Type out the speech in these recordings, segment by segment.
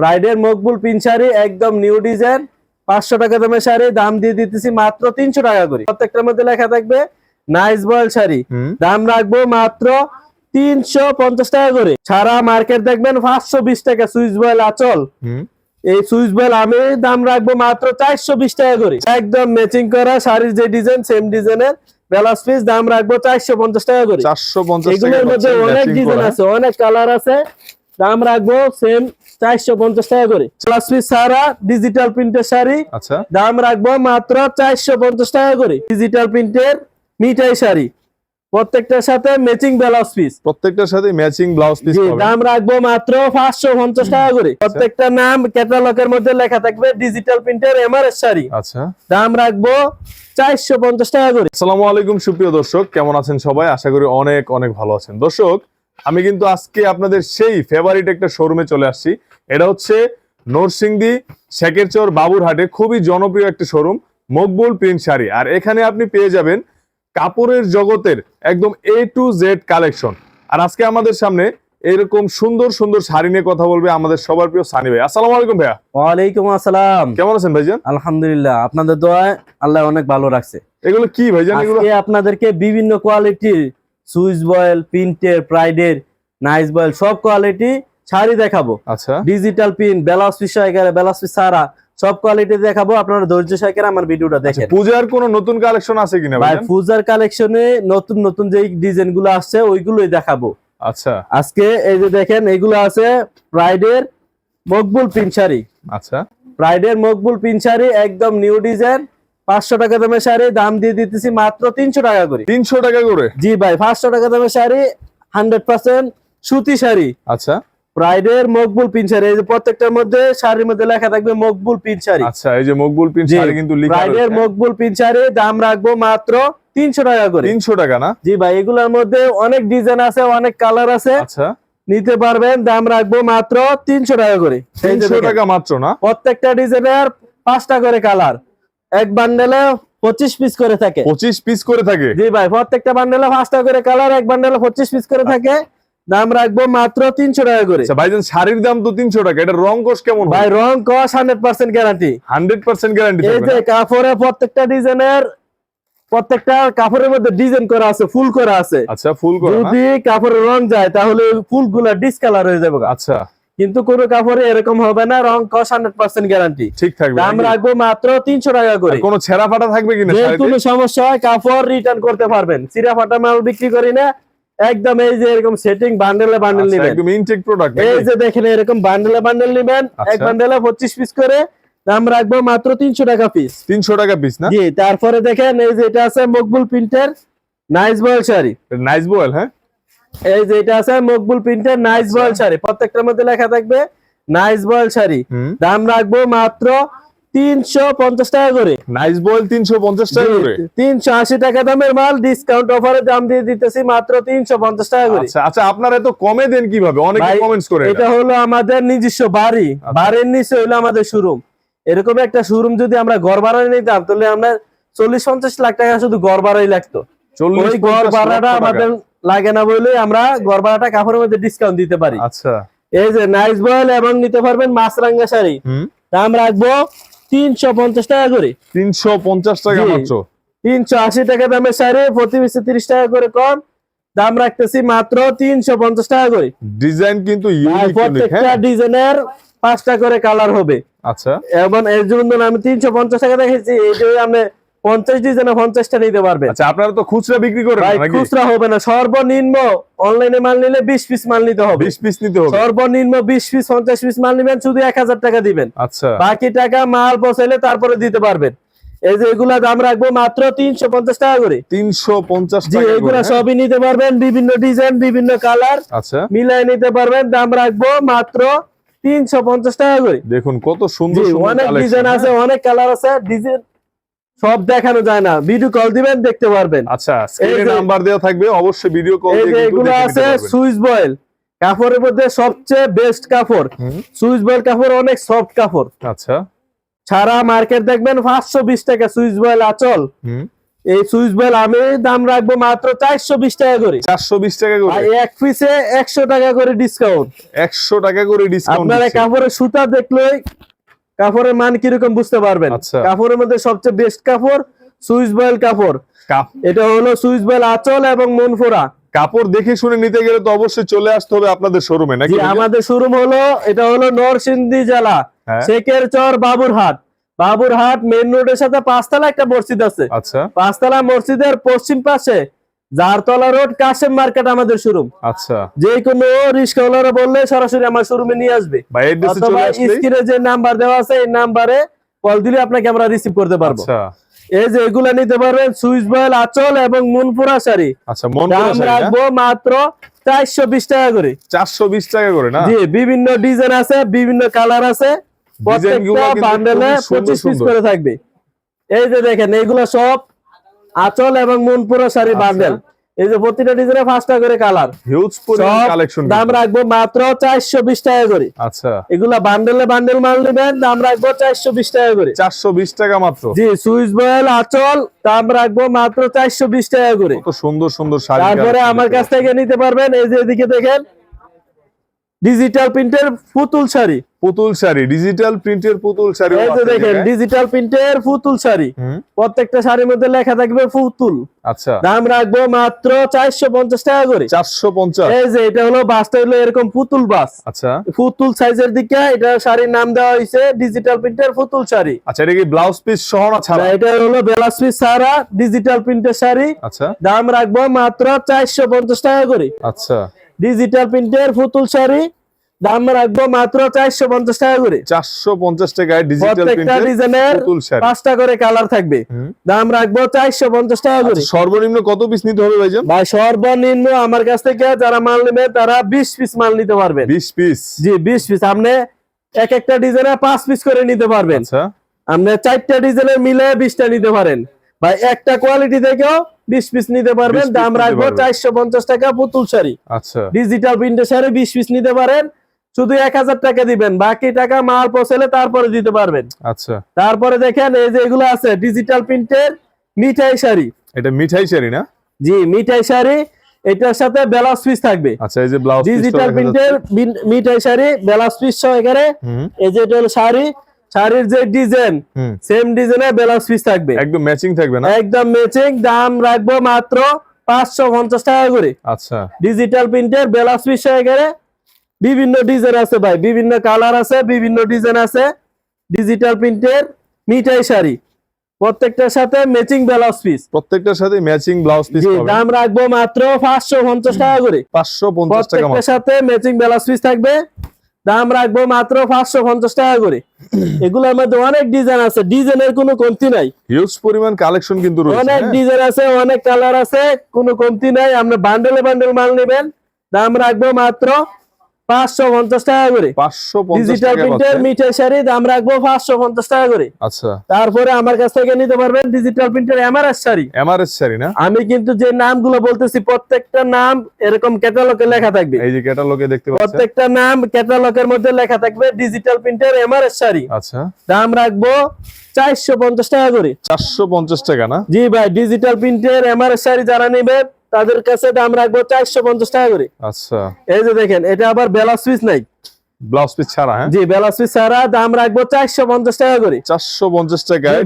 ব্রাইডের Maqbool pin sari একদম new design পাঁচশো টাকা দামের শাড়ি দাম দিয়ে দিতেছি মাত্র তিনশো টাকা করে। প্রত্যেকটার মধ্যে লেখা থাকবে নাইস বয়েল শাড়ি। দাম রাখব মাত্র তিনশো পঞ্চাশ টাকা করে। সারা মার্কেট দেখবেন পাঁচশো বিশ টাকা সুইচ বয়েল আচল। এই সুইচ বয়েল আমি দাম রাখব মাত্র চারশো বিশ টাকা করে। একদম ম্যাচিং করা শাড়ির যে ডিজাইন সেম ডিজাইনের ব্লাউজ পিস দাম রাখব চারশো পঞ্চাশ টাকা করে। চারশো পঞ্চাশ এগুলোর মধ্যে অনেক ডিজাইন আছে অনেক কালার আছে। দাম রাখব সেম চারশো পঞ্চাশ টাকা করে। প্লাস পিস সারা ডিজিটাল প্রিন্টের শাড়ি। আচ্ছা। দাম রাখব মাত্র চারশো পঞ্চাশ টাকা করে ডিজিটাল প্রিন্টের মিঠাই শাড়ি। প্রত্যেকটার সাথে ম্যাচিং ব্লাউজ পিস প্রত্যেকটার সাথে ম্যাচিং ব্লাউজ পিস দাম রাখব মাত্র পাঁচশো পঞ্চাশ টাকা করে। প্রত্যেকটা নাম ক্যাটালগের মধ্যে লেখা থাকবে ডিজিটাল প্রিন্টের এমআরএস শাড়ি। আচ্ছা। দাম রাখব চারশো পঞ্চাশ টাকা করে। আসসালামু আলাইকুম সুপ্রিয় দর্শক কেমন আছেন সবাই? আশা করি অনেক অনেক ভালো আছেন। দর্শক আমি কিন্তু আজকে আপনাদের সেই ফেভারিট একটা শোরুমে চলে আসছি। এটা হচ্ছে নরসিংদী শেখেরচর বাবুরহাটে খুবই জনপ্রিয় একটা শোরুম মকবুল প্রিন্ট শাড়ি। আর এখানে আপনি পেয়ে যাবেন কাপড়ের জগতের একদম এ টু জেড কালেকশন আর আজকে আমাদের সামনে এরকম সুন্দর সুন্দর শাড়ি নিয়ে কথা বলবে আমাদের সবার প্রিয় সানি ভাই। আসসালামু আলাইকুম ভাইয়া। ওয়ালাইকুম আসসালাম। কেমন আছেন ভাইজান? আলহামদুলিল্লাহ। আপনাদের দোয়ায় আল্লাহ অনেক ভালো রাখছে। এগুলো কি ভাইজান এগুলো? আজকে আপনাদেরকে বিভিন্ন কোয়ালিটির সুইচ বয়েল প্রিন্টের প্রাইডের নাইস বয়েল সব কোয়ালিটি শাড়ি দেখাবো। আচ্ছা। ডিজিটাল পিন ব্লাউজ পিস সহকারে ব্লাউজ পিস সারা সব কোয়ালিটি দেখাবো। আপনারা ধৈর্য সহকারে আমার ভিডিওটা দেখেন। পূজার কোনো নতুন কালেকশন আছে কিনা ভাই পূজার কালেকশনে নতুন নতুন যে ডিজাইনগুলো আসছে ওইগুলোই দেখাবো। আচ্ছা। আজকে এই যে দেখেন এগুলো আছে প্রাইডের মকবুল পিন শাড়ি। আচ্ছা। প্রাইডের মকবুল পিন শাড়ি একদম নিউ ডিজাইন পাঁচশো টাকা দামের শাড়ি দাম দিয়ে দিতেছি মাত্র তিনশো টাকা করে। তিনশো টাকা করে? জি ভাই পাঁচশো টাকা দামের শাড়ি হান্ড্রেড পার্সেন্ট সুতি শাড়ি। আচ্ছা। মকবুল পিন শাড়ি এই যে প্রত্যেকটার মধ্যে শাড়ির মধ্যে লেখা থাকবে মকবুল পিন শাড়ি। আচ্ছা এই যে মকবুল পিন শাড়ি কিন্তু লিখা প্রাইডের মকবুল পিন শাড়ি দাম রাখব মাত্র তিনশো টাকা করে। তিনশো টাকা না? জি ভাই এগুলোর মধ্যে অনেক ডিজাইন আছে অনেক কালার আছে। আচ্ছা। নিতে পারবেন দাম রাখব মাত্র তিনশো টাকা করে। তিনশো টাকা মাত্র না? প্রত্যেকটা ডিজাইনের পাঁচটা করে কালার এক বান্ডেলে পঁচিশ পিস করে থাকে। পঁচিশ পিস করে থাকে? জি ভাই প্রত্যেকটা বান্ডেলে পাঁচটা করে কালার এক বান্ডেলে পঁচিশ পিস করে থাকে। দাম রাখব মাত্র তিনশো টাকা করে। আচ্ছা ভাইজান শাড়ির দাম তো তিনশো টাকা এটা রং কোষ কেমন ভাই রং কস hundred percent guarantee hundred percent guarantee এই যে কাপড়ে প্রত্যেকটা ডিজাইনের প্রত্যেকটা কাপড়ের মধ্যে ডিজাইন করা আছে ফুল করা আছে। আচ্ছা ফুল করে যদি কাপড়ের রং যায় তাহলে ফুলগুলা ডিসকালার হয়ে যাবে। আচ্ছা। কিন্তু কোনো কাপড়ে এরকম হবে না রং কস হান্ড্রেড পার্সেন্ট গ্যারান্টি ঠিক থাকবে দাম রাখব মাত্র তিনশো টাকা করে। কোনো ছেঁড়া ফাটা থাকবে কিনা কোনো সমস্যা হয় কাপড় রিটার্ন করতে পারবেন। চিরা ফাটা মাল বিক্রি করি না। একদম এই যে এরকম সেটিং বান্ডেলে বান্ডেল নিবেন। একদম ইনটেক প্রোডাক্ট এই যে দেখেন এরকম বান্ডেলে বান্ডেল নিবেন। এক বান্ডেলে পঁচিশ পিস করে। দাম রাখব মাত্র তিনশো টাকা পিস তিনশো টাকা পিস না? জি তারপরে দেখেন এই যে এটা আছে মকবুল প্রিন্টের nice voile sari. Nice voile হ্যাঁ? এই যে এটা আছে মকবুল প্রিন্টের নাইস আচ্ছা। বয়েল শাড়ি। প্রত্যেকটার মধ্যে লেখা থাকবে নাইস বয়েল শাড়ি। দাম রাখব মাত্র তিনশো পঞ্চাশ টাকা করে। নাইস বয়েল তিনশো পঞ্চাশ টাকা করে? তিনশো আশি টাকা দামের মাল ডিসকাউন্ট অফারে দাম দিয়ে দিতেছি মাত্র তিনশো পঞ্চাশ টাকা করে। আচ্ছা আচ্ছা আপনারা এত কমে দেন কীভাবে? অনেকে কমেন্টস করে এটা হলো আমাদের নিজস্ব বাড়ি। আচ্ছা। বাড়ির নিচে হলো আমাদের শোরুম এরকম একটা শোরুম যদি আমরা ঘর ভাড়া নিতাম তাহলে আমরা চল্লিশ পঞ্চাশ লাখ টাকা শুধু ঘর ভাড়াই লাগতো। চল্লিশ ঘর ভাড়াটা আমাদের লাগে না বলে আমরা ঘর কাপড়ের মধ্যে ডিসকাউন্ট দিতে পারি। আচ্ছা। এই যে নাইস বয়েল এবং নিতে পারবেন মাছরাঙ্গা শাড়ি। দাম রাখব তিনশো পঞ্চাশ টাকা করে। তিনশো পঞ্চাশ টাকা মাত্র? তিনশো আশি টাকা দামের শাড়ি প্রতি পিসে তিরিশ টাকা করে কম। দাম রাখতেছি মাত্র তিনশো পঞ্চাশ টাকা করে। ডিজাইন কিন্তু ইউনিক প্রত্যেকটা হ্যাঁ? ডিজাইনের পাঁচটা করে কালার হবে। আচ্ছা। এবং এর জন্য আমি তিনশো পঞ্চাশ টাকা দেখেছি এই যে আপনি পঞ্চাশ ডিজাইনে পঞ্চাশটা নিতে পারবেন আচ্ছা আপনারা তো খুচরা বিক্রি করেন খুচরা হবে না সর্বনিম্ন অনলাইনে মাল নিলে বিশ পিস মাল নিতে হবে। বিশ পিস নিতে হবে। সর্বনিম্ন বিশ পিস পঞ্চাশ পিস মাল নিবেন শুধু এক হাজার টাকা দিবেন। আচ্ছা। বাকি টাকা মাল তারপরে দিতে পারবেন। এই যে এগুলা দাম রাখব মাত্র তিনশো পঞ্চাশ টাকা করে। তিনশো পঞ্চাশ জি এগুলা হ্যাঁ? সবই নিতে পারবেন বিভিন্ন ডিজাইন বিভিন্ন কালার আচ্ছা। মিলাই নিতে পারবেন দাম রাখব মাত্র তিনশো পঞ্চাশ টাকা করে। দেখুন কত সুন্দর অনেক ডিজাইন আছে হ্যাঁ? অনেক কালার আছে ডিজাইন সব দেখানো যায় না। ভিডিও কল দিবেন দেখতে পারবেন। আচ্ছা স্ক্রিনে নাম্বার দেওয়া থাকবে অবশ্যই ভিডিও কল দিয়ে এগুলো আছে। সুইচ বয়েল কাপড়ের মধ্যে সবচেয়ে বেস্ট কাপড়। সুইচ বয়েল কাপড় অনেক সফট কাপড়। আচ্ছা। সারা মার্কেট দেখবেন পাঁচশো বিশ টাকা সুইচ বয়েল আচল। হুম। এই সুইচ বেল আমি দাম রাখব মাত্র চারশো বিশ টাকা করে। চারশো বিশ টাকা আর করে এক পিসে একশো টাকা করে ডিসকাউন্ট একশো টাকা করে ডিসকাউন্ট আপনারা কাপড়ের সুতা দেখলেই কাপড়ের মান কীরকম বুঝতে পারবেন? আচ্ছা। কাপড়ের মধ্যে সবচেয়ে বেস্ট কাপড় সুইচ বয়েল কাপড় এটা হলো সুইচ বয়েল আঁচল এবং মনফোরা কাপড় দেখে শুনে নিতে গেলে তো অবশ্যই চলে আসতে হবে আপনাদের শোরুমে নাকি আমাদের শোরুম হলো এটা হলো নরসিংদী জেলা হ্যাঁ। শেখের চর বাবুরহাট। বাবুরহাট মেইন রোডের সাথে পাঁচতলা একটা মসজিদ আছে। আচ্ছা। পাঁচতলা মসজিদের পশ্চিম পাশে জারতলা রোড কাশেম মার্কেট আমাদের শোরুম। আচ্ছা। যে কোনো রিস্কাওয়ালারা বললে সরাসরি আমার শোরুমে নিয়ে আসবে। স্ক্রিনে যে নাম্বার দেওয়া আছে এই নাম্বারে কল দিলে আপনাকে আমরা রিসিভ করতে পারব। আচ্ছা। এই যে এগুলা নিতে পারবেন সুইচ বয়েল আচল এবং মুনপুরা শাড়ি। আচ্ছা মন দাম রাখব মাত্র চারশো বিশ টাকা করে। চারশো বিশ টাকা করে না? জি বিভিন্ন ডিজাইন আছে বিভিন্ন কালার আছে। প্রত্যেকটা বান্ডেলে খুবই সুন্দর পঁচিশ পিস করে থাকবে। এই যে দেখেন এইগুলো সব আচল এবং মুনপুরা শাড়ি আচ্ছা। বান্ডেল। এই যে প্রতিটা ডিজাইনে পাঁচটা করে কালার। হিউজ কালেকশন দাম রাখব মাত্র চারশো বিশ টাকা করে। আচ্ছা। এগুলা বান্ডেলে বান্ডেল মাল নেবেন দাম রাখব চারশো বিশ টাকা করে। চারশো বিশ টাকা মাত্র। জি সুইচ বয়েল আচল দাম রাখব মাত্র চারশো বিশ টাকা করে। কত সুন্দর সুন্দর শাড়ি তারপরে আমার কাছ থেকে নিতে পারবেন এই যে এদিকে দেখেন ডিজিটাল প্রিন্টের পুতুল শাড়ি। পুতুল শাড়ি ডিজিটাল প্রিন্টের পুতুল শাড়ি এই যে দেখেন ডিজিটাল প্রিন্টের পুতুল শাড়ি। প্রত্যেকটা শাড়ির মধ্যে লেখা থাকবে পুতুল। আচ্ছা। দাম রাখব মাত্র চারশো পঞ্চাশ টাকা করে। চারশো পঞ্চাশ। এই যে এটা হলো বাসটা হলো এরকম পুতুল বাস। আচ্ছা। পুতুল সাইজের দিকে এটা শাড়ির নাম দেওয়া হয়েছে ডিজিটাল প্রিন্টের পুতুল শাড়ি। আচ্ছা এটা কি ব্লাউজ পিস সহ না ছাড়া? এটা হলো বেলাস পিস সারা ডিজিটাল প্রিন্টের শাড়ি। আচ্ছা। দাম রাখব মাত্র চারশো পঞ্চাশ টাকা করে। আচ্ছা। ডিজিটাল প্রিন্টের পুতুল শাড়ি দাম রাখব মাত্র চারশো পঞ্চাশ টাকা করে। চারশো পঞ্চাশ টাকায় ডিজিটাল প্রত্যেকটা ডিজাইনের পাঁচটা করে কালার থাকবে। দাম রাখব চারশো পঞ্চাশ টাকা করে। আচ্ছা, সর্বনিম্ন কত পিস নিতে হবে ভাইজান? ভাই সর্বনিম্ন আমার কাছ থেকে যারা মাল নেবে তারা বিশ পিস মাল নিতে পারবেন। বিশ পিস জি বিশ পিস আপনি এক একটা ডিজাইনে পাঁচ পিস করে নিতে পারবেন। আচ্ছা। আপনি চারটা ডিজাইনের মিলে বিশটা নিতে পারেন। ভাই একটা কোয়ালিটি থেকেও বিশ পিস নিতে পারবেন দাম রাখব চারশো পঞ্চাশ টাকা পুতুল শাড়ি। আচ্ছা। ডিজিটাল প্রিন্টের শাড়ি বিশ পিস নিতে পারেন শুধু এক হাজার টাকা দিবেন বাকি টাকা মাল পৌঁছালে তারপরে দিতে পারবেন। আচ্ছা। তারপরে দেখেন এই যে এগুলো আছে ডিজিটাল প্রিন্টের মিঠাই শাড়ি। এটা মিঠাই শাড়ি না? জি মিঠাই শাড়ি এটার সাথে ব্লাউজ পিস থাকবে। আচ্ছা এই যে ব্লাউজ ডিজিটাল প্রিন্টের মিঠাই শাড়ি ব্লাউজ পিস সহ এখানে এই যে এটা হলো শাড়ি শাড়ির যে ডিজাইন সেম ডিজাইনের ব্লাউজ পিস থাকবে। একদম ম্যাচিং থাকবে না? একদম ম্যাচিং দাম রাখব মাত্র পাঁচশো পঞ্চাশ টাকা করে। আচ্ছা। ডিজিটাল প্রিন্টের ব্লাউজ পিস এখানে বিভিন্ন ডিজাইন আছে ভাই বিভিন্ন কালার আছে বিভিন্ন ডিজাইন আছে। ডিজিটাল প্রিন্টের মিঠাই শাড়ি। প্রত্যেকটার সাথে ম্যাচিং ব্লাউজ পিস প্রত্যেকটার সাথে ম্যাচিং ব্লাউজ পিস দাম রাখব মাত্র পাঁচশো পঞ্চাশ টাকা করে। পাঁচশো পঞ্চাশ টাকা সাথে ম্যাচিং ব্লাউজ পিস থাকবে। দাম রাখব মাত্র পাঁচশো পঞ্চাশ টাকা করে। এগুলোর মধ্যে অনেক ডিজাইন আছে ডিজাইনের কোনো কমতি নাই। হিউজ পরিমাণ কালেকশন কিন্তু রয়েছে অনেক হ্যাঁ? ডিজাইন আছে অনেক কালার আছে কোনো কমতি নাই। আপনি বান্ডেল বান্ডেল মাল নেবেন দাম রাখব মাত্র পাঁচশো পঞ্চাশ টাকা করে। ডিজিটাল প্রিন্টের। মিঠাই শাড়ি দাম রাখব পাঁচশো পঞ্চাশ টাকা করে। আচ্ছা। তারপরে আমার কাছ থেকে নিতে পারবেন ডিজিটাল প্রিন্টের এমআরএস শাড়ি। এমআরএস শাড়ি না? আমি কিন্তু যে নামগুলো বলতেছি প্রত্যেকটা নাম এরকম ক্যাটালগে লেখা থাকবে। এই যে ক্যাটালগে দেখতে পাচ্ছেন। প্রত্যেকটা নাম ক্যাটালগের মধ্যে লেখা থাকবে ডিজিটাল প্রিন্টের এমআরএস শাড়ি। আচ্ছা। দাম রাখব চারশো পঞ্চাশ টাকা করে। চারশো পঞ্চাশ টাকা না? জি ভাই ডিজিটাল প্রিন্টের এমআরএস শাড়ি যারা নেবে তাদের কাছে দাম রাখব চারশো পঞ্চাশ টাকা করে। আচ্ছা। এই যে দেখেন এটা আবার বেলা সুইচ নাই। ব্লাউজ পিস ছাড়া হ্যাঁ? জি বেলাস পিস ছাড়া দাম রাখব চারশো পঞ্চাশ টাকা করে।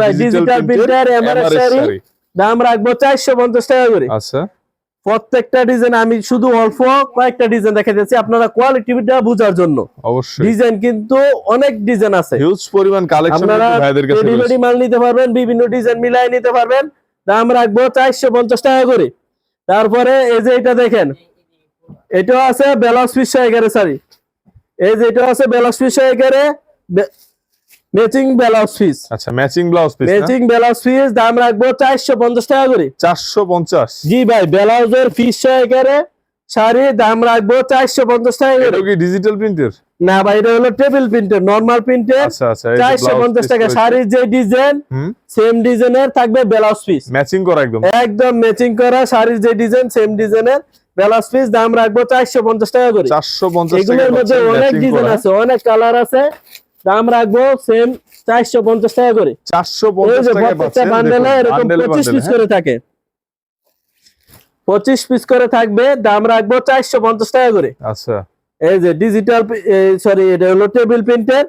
ভাই, ডিজিটাল প্রিন্টের এমআরএস দাম রাখব টাকা করে। আচ্ছা। প্রত্যেকটা ডিজাইন আমি শুধু অল্প কয়েকটা ডিজাইন আপনারা কোয়ালিটিটা বোঝার জন্য। অবশ্যই। ডিজাইন কিন্তু অনেক ডিজাইন আছে। হিউজ পরিমাণ কালেকশন ভাইদের কাছে মাল নিতে পারবেন বিভিন্ন ডিজাইন মিলাই নিতে পারবেন। দাম রাখব চারশো পঞ্চাশ টাকা করে। তারপরে এই যে এটা দেখেন এটা আছে বেলাস ফিস এগারে সারি এই যে এটা আছে বেলাস পিস এগারে ম্যাচিং ব্লাউজ পিস আচ্ছা matching blouse piece matching blouse piece দাম রাখব চারশো পঞ্চাশ টাকা করে। চারশো পঞ্চাশ। জি ভাই বেলাউজের পিস এগারে শাড়ি দাম রাখব চারশো পঞ্চাশ টাকা এটা কি ডিজিটাল প্রিন্টের না ভাই এটা হলো টেবিল প্রিন্টের নর্মাল প্রিন্টের চারশো পঞ্চাশ টাকা। শাড়ির যে ডিজাইন সেম ডিজাইনের থাকবে ব্লাউজ পিস ম্যাচিং করা একদম? একদম ম্যাচিং করা শাড়ির যে ডিজাইন সেম ডিজাইনের ব্লাউজ পিস দাম রাখব চারশো পঞ্চাশ টাকা করে। চারশো পঞ্চাশ এগুলোর মধ্যে অনেক ডিজাইন আছে অনেক কালার আছে। দাম রাখব সেম চারশো পঞ্চাশ টাকা করে। চারশো পঞ্চাশ পাচ্ছেন বান্ডেলে এরকম পঁচিশ পিস করে থাকে। পঁচিশ পিস করে থাকবে দাম রাখব চারশো পঞ্চাশ টাকা করে। আচ্ছা। এই যে ডিজিটাল সরি এটা হলো টেবিল প্রিন্টের।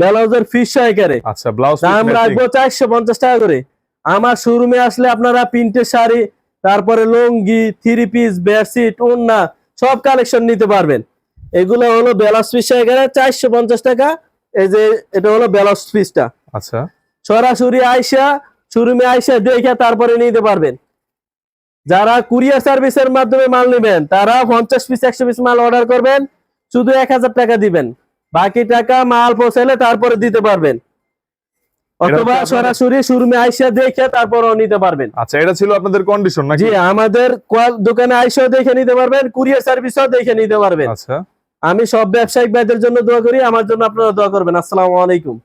ব্লাউজের ফিস সহকারে আচ্ছা ব্লাউজ দাম রাখব চারশো পঞ্চাশ টাকা করে। আমার শোরুমে আসলে আপনারা প্রিন্টের শাড়ি তারপরে লুঙ্গি থ্রি পিস বেডশিট ওন্না সব কালেকশন নিতে পারবেন। এগুলো হলো ব্লাউজ পিস সহকারে চারশো পঞ্চাশ টাকা। এই যে এটা হলো ব্লাউজ পিসটা আচ্ছা। সরাসরি আইসা শোরুমে আইসা দেখে তারপরে নিতে পারবেন। যারা কুরিয়ার সার্ভিসের মাধ্যমে মাল নেবেন তারা পঞ্চাশ পিস একশো পিস মাল অর্ডার করবেন শুধু এক হাজার টাকা দিবেন। বাকি টাকা মাল পৌঁছালে তারপরে দিতে পারবেন। অথবা সরাসরি শোরুমে আইসা দেখে তারপরেও নিতে পারবেন। আচ্ছা এটা ছিল আপনাদের কন্ডিশন নাকি? জি আমাদের দোকানে দেখে নিতে পারবেন কুরিয়ার সার্ভিসও দেখে নিতে পারবেন। আচ্ছা। আমি সব ব্যবসায়িক ভাইদের জন্য দোয়া করি আমার জন্য আপনারা দোয়া করবেন। আসসালামু আলাইকুম।